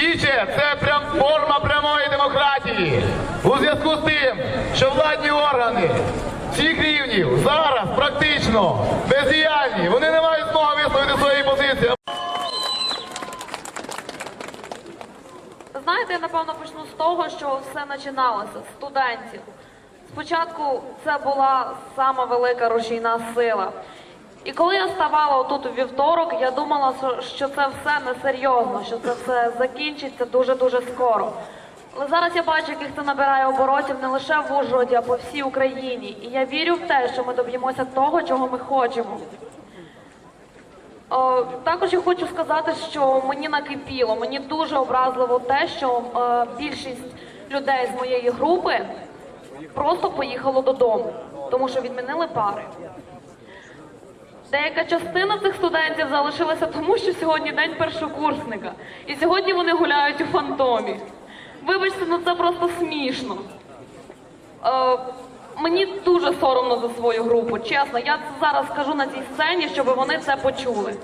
Віче це прям форма прямої демократії. У зв'язку з тим, що владні органи всіх рівнів зараз практично бездіяльні. Вони не мають змоги висловити свої позиції. Знаєте, я напевно почну з того, що все починалося з студентів. Спочатку це була сама велика рушійна сила. І коли я ставала отут у вівторок, я думала, що- що це все несерйозно, що це все закінчиться дуже-дуже скоро. Але зараз я бачу, яких це набирає оборотів не лише в Ужгороді, а по всій Україні. І я вірю в те, що ми доб'ємося того, чого ми хочемо. Е, Також я хочу сказати, що мені накипіло, мені дуже образливо те, що е, більшість людей з моєї групи просто поїхало додому, тому що відмінили пари. Деяка частина цих студентів залишилася тому, що сьогодні день першокурсника, і сьогодні вони гуляють у фантомі. Вибачте, ну це просто смішно. Е, мені дуже соромно за свою групу, чесно. Я це зараз скажу на цій сцені, щоб вони це почули.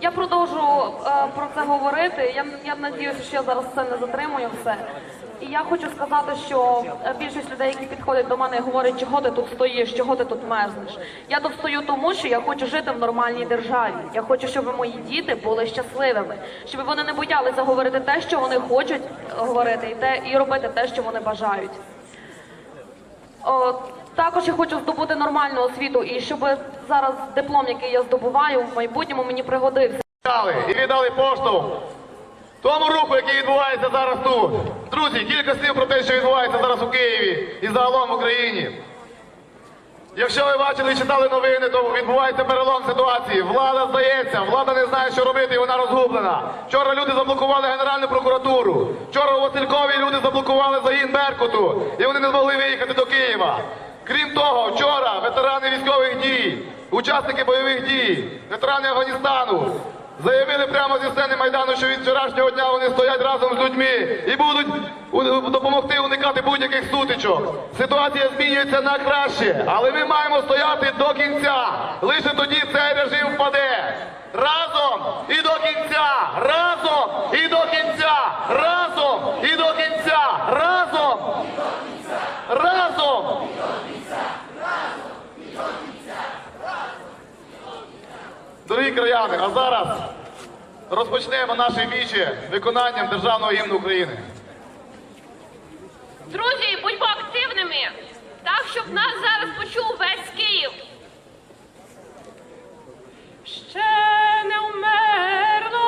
Я продовжу е, про це говорити. Я, я надіюся, що я зараз це не затримую все. І я хочу сказати, що е, більшість людей, які підходять до мене і говорять, чого ти тут стоїш, чого ти тут мерзнеш. Я тут стою тому, що я хочу жити в нормальній державі. Я хочу, щоб мої діти були щасливими, щоб вони не боялися говорити те, що вони хочуть говорити, і те і робити те, що вони бажають. О, також я хочу здобути нормальну освіту, і щоб зараз диплом, який я здобуваю, в майбутньому мені пригодився. І віддали поштовх тому руху, який відбувається зараз тут. Друзі, кілька слів про те, що відбувається зараз у Києві і загалом в Україні. Якщо ви бачили і читали новини, то відбувається перелом ситуації. Влада здається, влада не знає, що робити, і вона розгублена. Вчора люди заблокували Генеральну прокуратуру. Вчора у Василькові люди заблокували загін Беркуту, і вони не змогли виїхати до Києва. Крім того, вчора ветерани військових дій, учасники бойових дій, ветерани Афганістану заявили прямо зі сцени Майдану, що від вчорашнього дня вони стоять разом з людьми і будуть допомогти уникати будь-яких сутичок. Ситуація змінюється на краще, але ми маємо стояти до кінця. Лише тоді цей режим впаде. Разом і до кінця! Разом і до кінця! Разом і до кінця! Разом! Разом! Дорогі а зараз розпочнемо наше вічі виконанням державного гімну України. Друзі, будьмо активними, так щоб нас зараз почув весь Київ. Ще не вмерло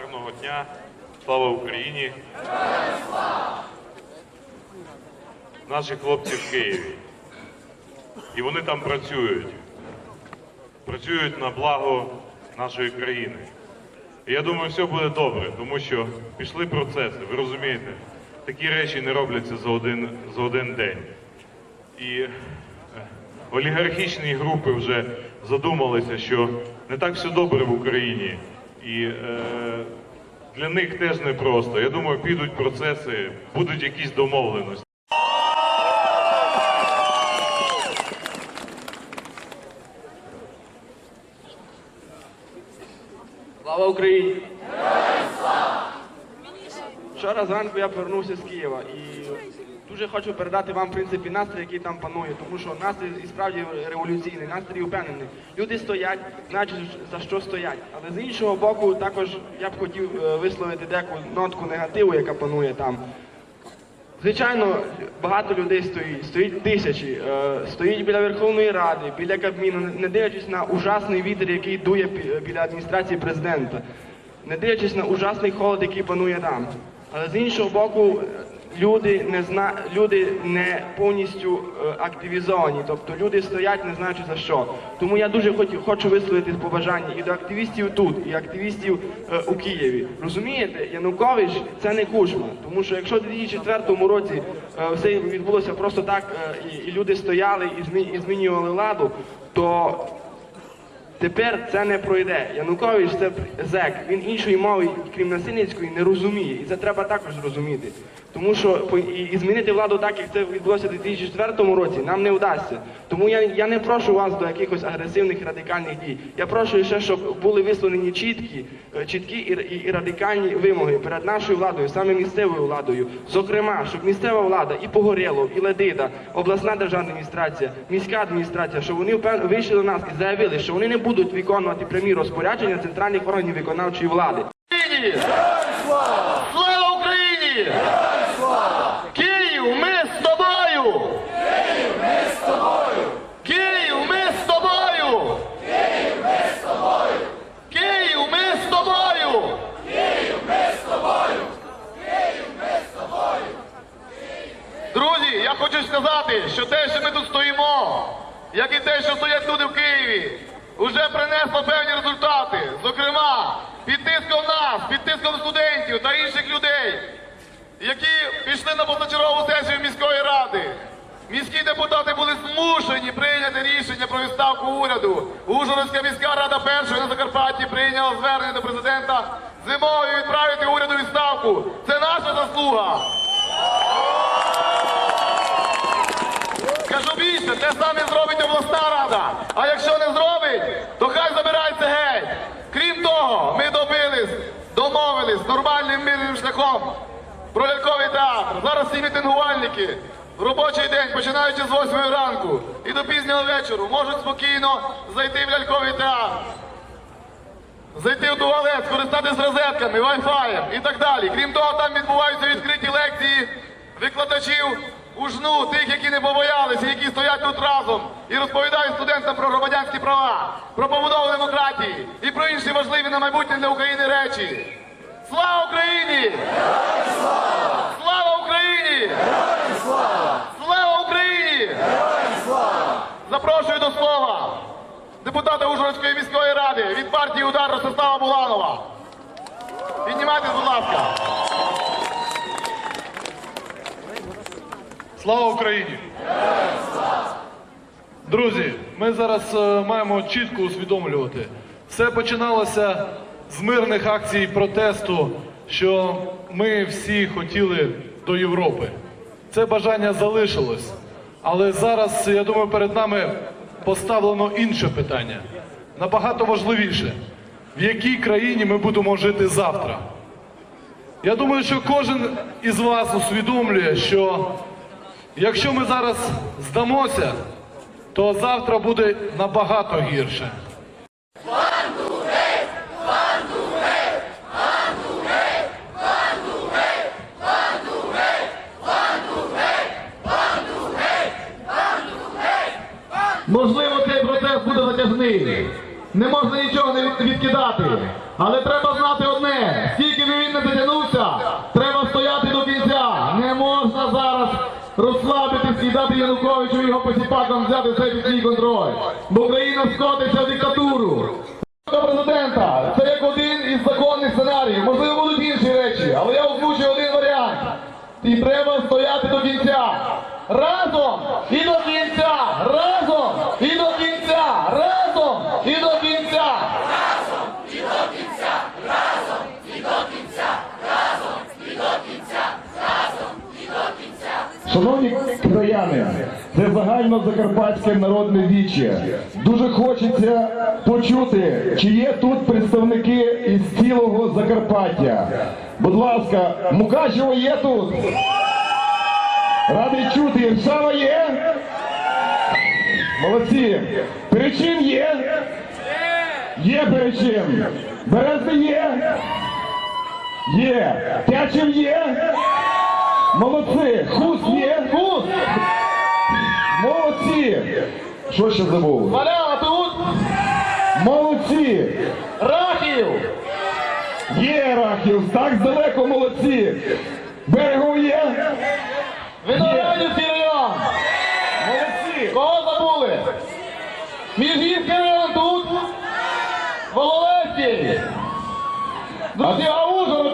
Гарного дня, слава Україні! Наші хлопці в Києві. І вони там працюють. Працюють на благо нашої країни. І я думаю, все буде добре, тому що пішли процеси, ви розумієте, такі речі не робляться за один, за один день. І е, олігархічні групи вже задумалися, що не так все добре в Україні. І е, для них теж непросто. Я думаю, підуть процеси, будуть якісь домовленості. Слава Україні! Вчора зранку я повернувся з Києва і дуже хочу передати вам в принципі настрій, який там панує, тому що настрій і справді революційний, настрій упевнений. Люди стоять, знають за що стоять. Але з іншого боку, також я б хотів е, висловити деяку нотку негативу, яка панує там. Звичайно, багато людей стоїть, стоїть тисячі, е, стоїть біля Верховної Ради, біля Кабміну, не дивлячись на ужасний вітер, який дує біля адміністрації президента, не дивлячись на ужасний холод, який панує там. Але з іншого боку, люди не зна... люди не повністю е, активізовані, тобто люди стоять, не знаючи за що. Тому я дуже хоч- хочу висловити побажання і до активістів тут, і активістів е, у Києві. Розумієте, Янукович це не кушма, тому що якщо в 2004 році е, все відбулося просто так, е, і, люди стояли і, змі... і змінювали владу, то Тепер це не пройде. Янукович це зек. Він іншої мови, крім насильницької, не розуміє. І це треба також зрозуміти. Тому що і, змінити владу так, як це відбулося у 2004 році, нам не вдасться. Тому я, я не прошу вас до якихось агресивних радикальних дій. Я прошу ще, щоб були висловлені чіткі, е, чіткі і, і, радикальні вимоги перед нашою владою, саме місцевою владою. Зокрема, щоб місцева влада і Погорєлов, і Ледида, обласна державна адміністрація, міська адміністрація, щоб вони вийшли до нас і заявили, що вони не будуть виконувати прямі розпорядження центральних органів виконавчої влади. Слава Україні! Київ, ми з тобою! Київ, ми з тобою! Київ, ми з тобою! Київ, ми з тобою! Київ, ми з тобою! Друзі, я хочу сказати, що те, що ми тут стоїмо, як і те, що стоять люди в Києві, вже принесло певні результати. Зокрема, під тиском нас, під тиском студентів та інших людей, які пішли на позачергову сесію міської ради. Міські депутати були змушені прийняти рішення про відставку уряду. Ужгородська міська рада першої на Закарпатті прийняла звернення до президента з вимогою відправити уряду у відставку. Це наша заслуга. Кажу більше, те саме зробить обласна рада. Якщо не зробить, то хай забирається геть. Крім того, ми добились, домовились нормальним мирним шляхом про ляльковий театр. Зараз всі мітингувальники в робочий день, починаючи з 8 ранку і до пізнього вечора, можуть спокійно зайти в ляльковий театр. Зайти в туалет, скористатись розетками, вай-фаєм і так далі. Крім того, там відбуваються відкриті лекції викладачів ужну, тих, які не побоялися, які стоять тут разом і розповідають студентам про громадянські права, про побудову демократії і про інші важливі на майбутнє для України речі. Слава Україні! Слава Україні! Слава Україні! Запрошую до слова депутата Ужгородської міської ради від партії Удар Ростислава Буланова. Піднімайтесь, будь ласка. Слава Україні! Друзі, ми зараз е, маємо чітко усвідомлювати. Все починалося з мирних акцій протесту, що ми всі хотіли до Європи. Це бажання залишилось. Але зараз, я думаю, перед нами поставлено інше питання, набагато важливіше. В якій країні ми будемо жити завтра? Я думаю, що кожен із вас усвідомлює, що Якщо ми зараз здамося, то завтра буде набагато гірше. Можливо, цей процес буде затяжний. Не можна нічого не відкидати. Але треба знати одне: скільки би він не затягнувся, треба стояти до кінця. Не можна зараз розслабитись і дати І посіпакам взяти все під контроль. Бо Україна скотиться в диктатуру. До президента це як один із законних сценаріїв. Можливо, будуть інші речі, але я озвучую один варіант. І треба стояти до кінця. Разом і до кінця! Разом і до кінця! Разом і до кінця! Шановні краяни, це загальнозакарпатське народне віче. Дуже хочеться почути, чи є тут представники із цілого Закарпаття. Будь ласка, Мукачево є тут? Радий чути, Іршава є? Молодці. Перечин є? Є перечин. Березний є? Є. Тячів є? Молодці! Хуст є? Хуст! Що ще забув? Валява тут! Молодці! Рахів! Є Рахів! Так далеко молодці! Берегов є? Виноградівський район! Молодці! Кого забули? Міжгірський район тут! Воловецький! Друзі, а Ужгород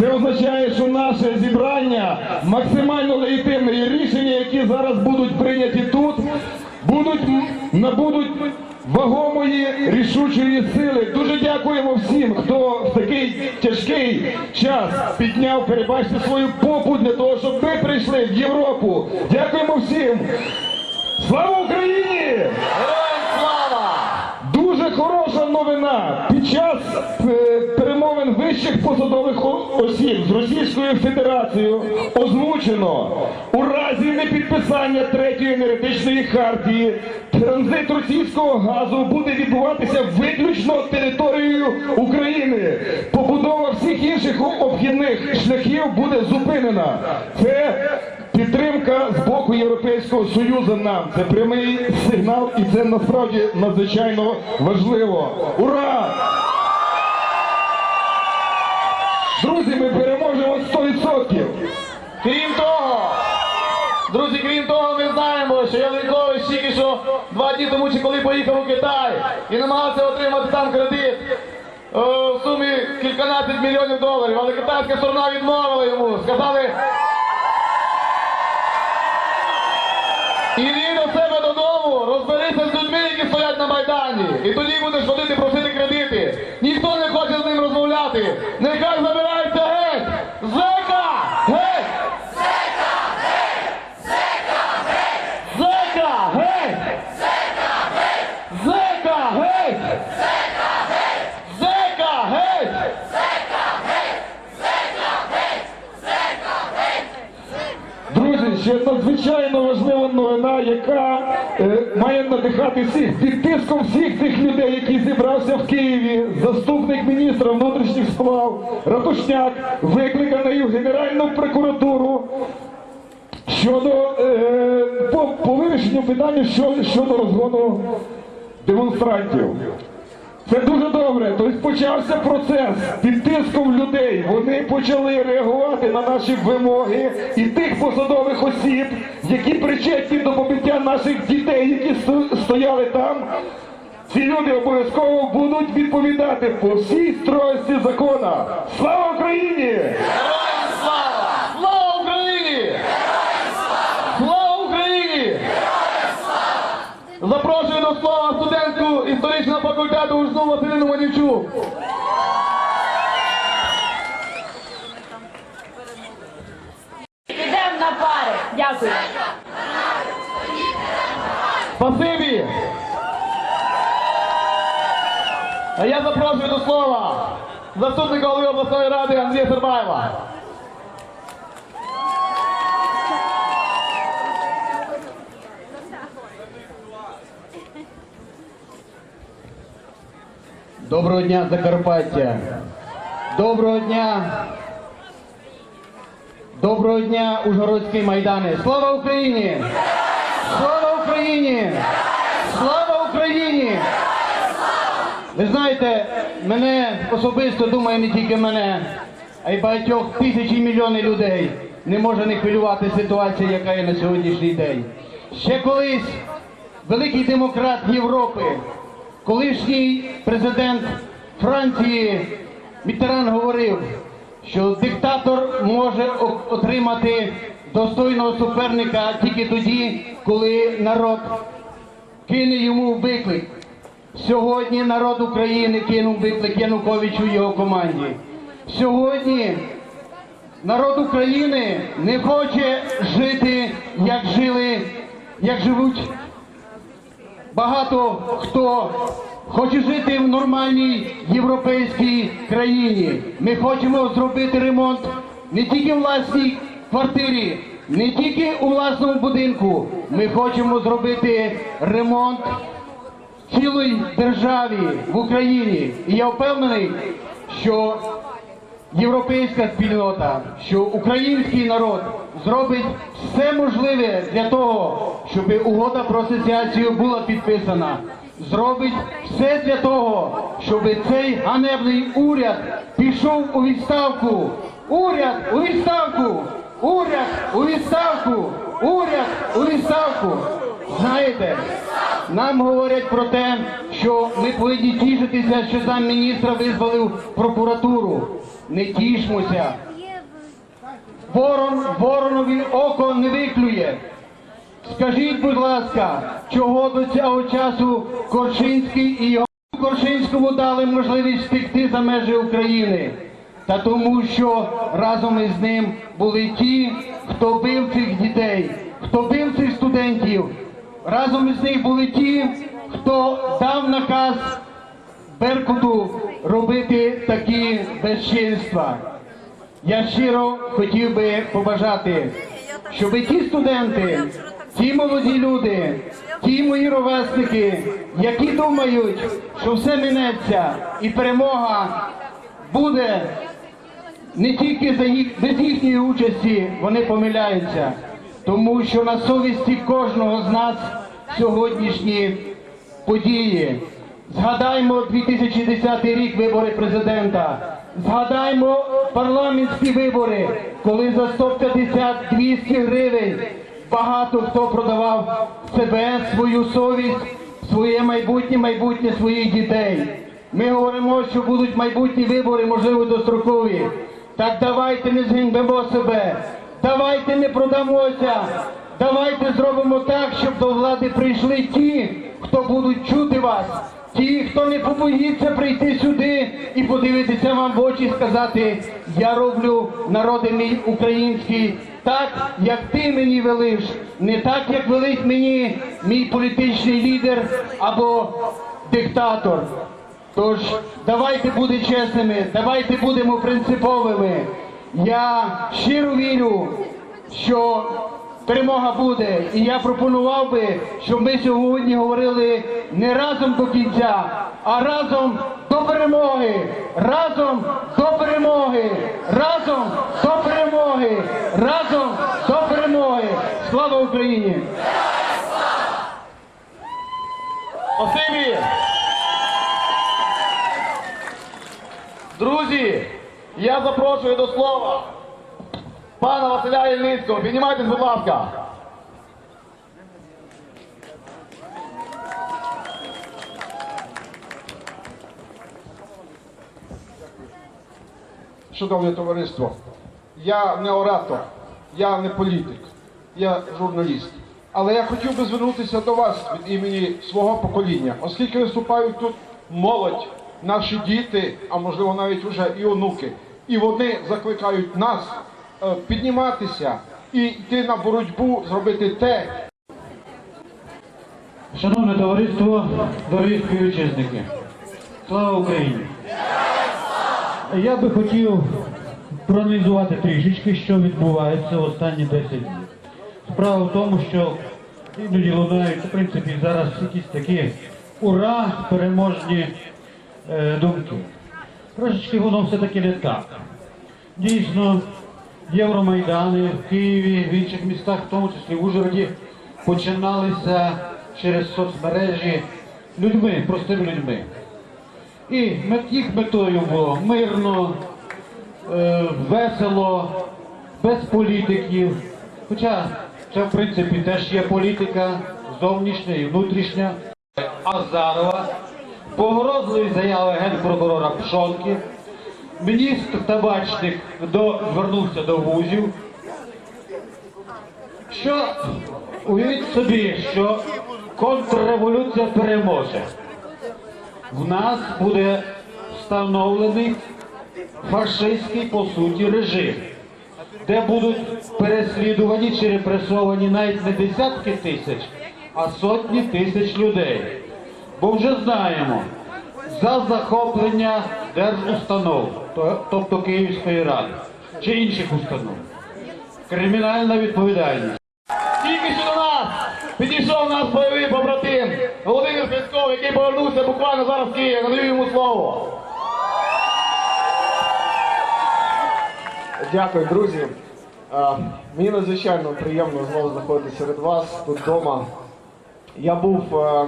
Це означає, що наше зібрання максимально легітимне і рішення, які зараз будуть прийняті тут, будуть набудуть вагомої рішучої сили. Дуже дякуємо всім, хто в такий тяжкий час підняв, перебачте свою попу для того, щоб ми прийшли в Європу. Дякуємо всім. Слава Україні! Слава! Дуже хороша новина. Під час е, перемовин вищих посадових осіб з Російською Федерацією озвучено у разі непідписання третьої енергетичної хартії транзит російського газу буде відбуватися виключно територією України. Побудова всіх інших обхідних шляхів буде зупинена. Це Підтримка з боку Європейського Союзу нам це прямий сигнал, і це насправді надзвичайно важливо. Ура! Друзі, ми переможемо 100%! Крім того, друзі, крім того, ми знаємо, що Янукович тільки що два дні тому чи коли поїхав у Китай і намагався отримати там кредит е, в сумі кільканадцять мільйонів доларів, але китайська сторона відмовила йому. Сказали. Іди до себе додому, розберися з людьми, які стоять на Майдані. І тоді будеш ходити просити кредити. Ніхто не хоче з ним розмовляти. Нехай забирається геть! Зека! Геть! Зека! геть! Зека! геть! Зека! геть! Зека! геть! Друзі, ще надзвичайно важлива новина, яка е, має надихати всіх під тиском всіх тих людей, які зібрався в Києві. Заступник міністра внутрішніх справ Ратушняк викликаний в Генеральну прокуратуру щодо е, по, по вирішенню питання що- щодо розгону демонстрантів. Це дуже добре. Тобто почався процес під тиском людей. Вони почали реагувати на наші вимоги і тих посадових осіб, які причетні до побиття наших дітей, які сто- стояли там. Ці люди обов'язково будуть відповідати по всій стройості закона. Слава Україні! Героям слава! Слава Україні! Слава Україні! Запрошую до слова студентку історичного факультету Ужну Василину Манівчук. Йдемо на пари. Дякую. Спасибі! А я запрошую до слова заступника голови обласної ради Андрія Сербаєва. Доброго дня, Закарпаття. Доброго дня. Доброго дня, Ужгородський Майдани. Слава Україні! Слава Україні! Слава Україні! Ви знаєте, мене особисто думає не тільки мене, а й багатьох тисяч і мільйони людей не може не хвилювати ситуація, яка є на сьогоднішній день. Ще колись великий демократ Європи, колишній президент Франції Міттеран говорив, що диктатор може отримати достойного суперника тільки тоді, коли народ кине йому виклик. Сьогодні народ України кинув виклик Януковичу і його команді. Сьогодні народ України не хоче жити, як жили, як живуть багато хто хоче жити в нормальній європейській країні. Ми хочемо зробити ремонт не тільки в власній квартирі, не тільки у власному будинку. Ми хочемо зробити ремонт цілій державі в Україні. І я впевнений, що європейська спільнота, що український народ зробить все можливе для того, щоб угода про асоціацію була підписана. Зробить все для того, щоб цей ганебний уряд пішов у відставку. Уряд у відставку! Уряд у відставку! Уряд у відставку! Знаєте, нам говорять про те, що ми повинні тішитися, що замміністра визволив прокуратуру. Не тішмося. Ворон воронові око не виклює. Скажіть, будь ласка, чого до цього часу Коршинський і його Коршинському дали можливість втекти за межі України? Та тому, що разом із ним були ті, хто бив цих дітей, хто бив цих студентів. Разом із них були ті, хто дав наказ Беркуту робити такі безчинства. Я щиро хотів би побажати, щоб ті студенти, ті молоді люди, ті мої ровесники, які думають, що все минеться і перемога буде не тільки за їх, без їхньої участі, вони помиляються, тому що на совісті кожного з нас сьогоднішні події. Згадаймо 2010 рік вибори президента. Згадаймо парламентські вибори, коли за 150-200 гривень багато хто продавав себе, свою совість, своє майбутнє, майбутнє своїх дітей. Ми говоримо, що будуть майбутні вибори, можливо, дострокові. Так давайте не зганьбимо себе, давайте не продамося, давайте зробимо так, щоб до влади прийшли ті, хто будуть чути вас. Ті, хто не побоїться прийти сюди і подивитися вам в очі, сказати, я роблю народи мій український так, як ти мені велиш, не так, як велить мені мій політичний лідер або диктатор. Тож давайте бути чесними, давайте будемо принциповими. Я щиро вірю, що перемога буде. І я пропонував би, щоб ми сьогодні говорили не разом до кінця, а разом до перемоги. Разом до перемоги. Разом до перемоги. Разом до перемоги. Слава Україні! Спасибі! Друзі, я запрошую до слова пана Василя Ільницького. Піднімайтесь, будь ласка. Шановне товариство, я не оратор, я не політик, я журналіст. Але я хотів би звернутися до вас від імені свого покоління, оскільки виступають тут молодь, наші діти, а можливо навіть вже і онуки. І вони закликають нас підніматися і йти на боротьбу, зробити те, Шановне товариство, дорогі співвітчизники, слава Україні! Я би хотів проаналізувати трішечки, що відбувається останні 10 днів. Справа в тому, що іноді лунають, в принципі, зараз якісь такі ура, переможні е, думки. Трошечки воно все-таки не так. Дійсно, Євромайдани в Києві, в інших містах, в тому числі в Ужгороді, починалися через соцмережі людьми, простими людьми. І їх метою було мирно, е, весело, без політиків. Хоча це в принципі теж є політика зовнішня і внутрішня. Азарова, погрозливі заяви генпрокурора Пшонки, міністр табачник до, звернувся до вузів. Що уявіть собі, що контрреволюція переможе. В нас буде встановлений фашистський по суті режим, де будуть переслідувані чи репресовані навіть не десятки тисяч, а сотні тисяч людей. Бо вже знаємо, за захоплення держустанов, тобто Київської ради чи інших установ. Кримінальна відповідальність. Тільки що до нас підійшов наш бойовий побратим Володимир Песков, який повернувся буквально зараз в Київ. Надаю йому слово. Дякую, друзі. Мені надзвичайно приємно знову знаходитися серед вас тут вдома. Я був е,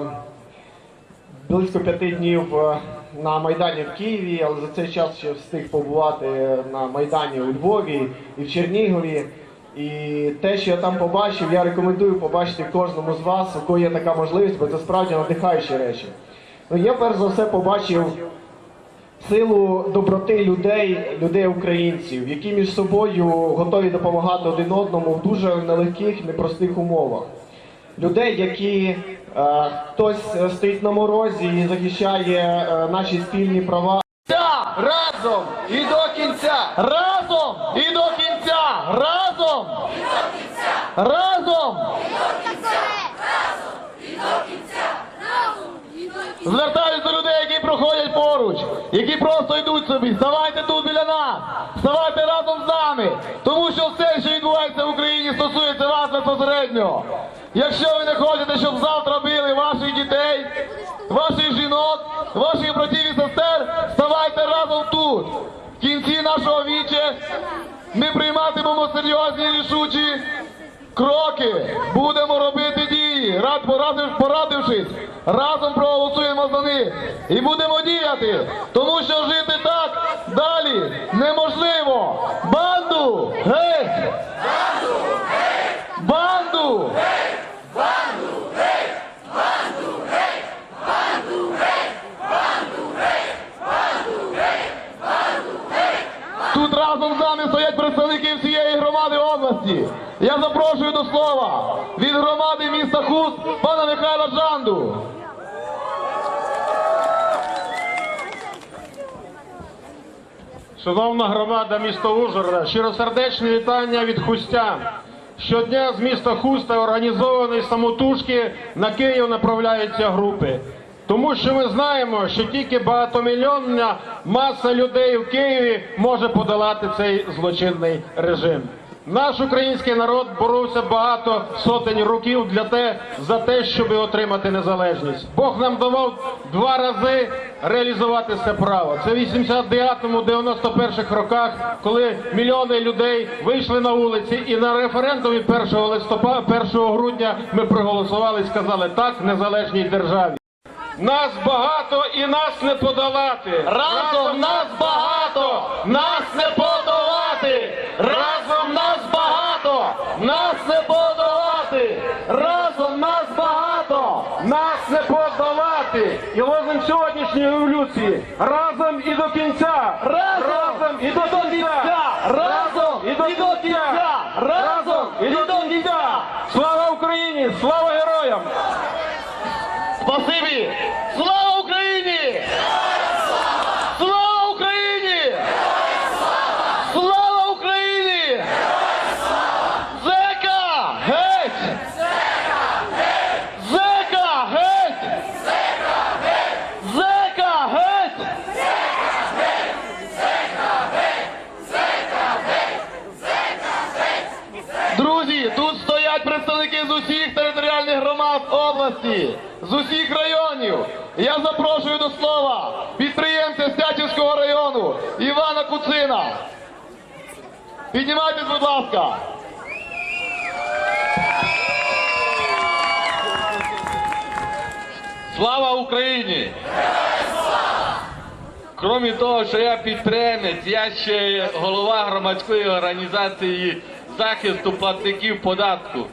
близько п'яти днів е, на Майдані в Києві, але за цей час ще встиг побувати на Майдані у Львові і в Чернігові. І те, що я там побачив, я рекомендую побачити кожному з вас, у кого є така можливість, бо це справді надихаючі речі. Ну, я перш за все побачив силу доброти людей, людей українців, які між собою готові допомагати один одному в дуже нелегких, непростих умовах. Людей, які хтось е, стоїть на морозі і захищає е, наші спільні права. Разом і до кінця! Разом і до кінця! Разом! Разом! разом Звертаюсь до людей, які проходять поруч, які просто йдуть собі. Ставайте тут біля нас, ставайте разом з нами, тому що все, що відбувається в Україні, стосується вас безпосередньо. Якщо ви не хочете, щоб завтра били ваших дітей, ваших жінок, ваших братів і сестер, ставайте разом тут. В кінці нашого віче ми прийматимемо серйозні рішучі кроки, будемо робити дії, рад порадив, порадившись, разом проголосуємо за них. І будемо діяти, тому що жити так далі неможливо. Банду! Геть! Банду! Тут разом з нами стоять представники всієї громади області. Я запрошую до слова від громади міста Хуст пана Михайла Джанду. Шановна громада міста Ужгорода, щиросердечне вітання від Хустя. Щодня з міста Хуста організовані самотужки на Київ направляються групи. Тому що ми знаємо, що тільки багатомільйонна маса людей в Києві може подолати цей злочинний режим. Наш український народ боровся багато сотень років для те, за те, щоб отримати незалежність. Бог нам давав два рази реалізувати це право. Це в 89-му, 91-х роках, коли мільйони людей вийшли на вулиці, і на референдумі 1 листопада, 1 грудня ми проголосували і сказали так незалежній державі. Нас багато і нас не подолати. Разом нас багато, нас не подолати. Нас не подолати. Разом нас багато, Нас не подолати! І лозунг сьогоднішньої революції разом і до кінця! разом і до кінця, разом і до кінця, разом і до кінця. Слава Україні! Слава героям! Спасибі! Слава Україні! Слава Україні! Слава Україні! Зека! Геть! Зека! Геть! Зека! Геть! Друзі, тут стоять представники з усіх територіальних громад області, з усіх районів. Я запрошую до слова підприємців. Піднімайтесь, будь ласка. Слава Україні! Крім того, що я підприємець, я ще голова громадської організації захисту платників податку.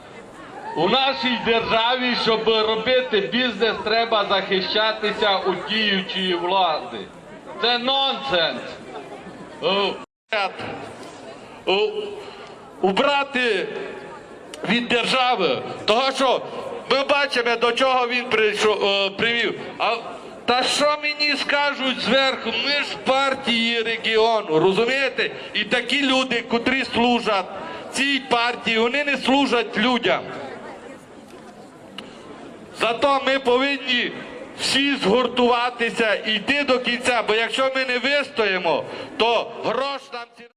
У нашій державі, щоб робити бізнес, треба захищатися у діючої влади. Це нонсенс. Убрати від держави. Того, що ми бачимо, до чого він прийшов, е, привів. А та що мені скажуть зверху? Ми ж партії регіону, розумієте? І такі люди, котрі служать цій партії, вони не служать людям. Зато ми повинні всі згуртуватися і йти до кінця, бо якщо ми не вистоїмо, то грош нам ці.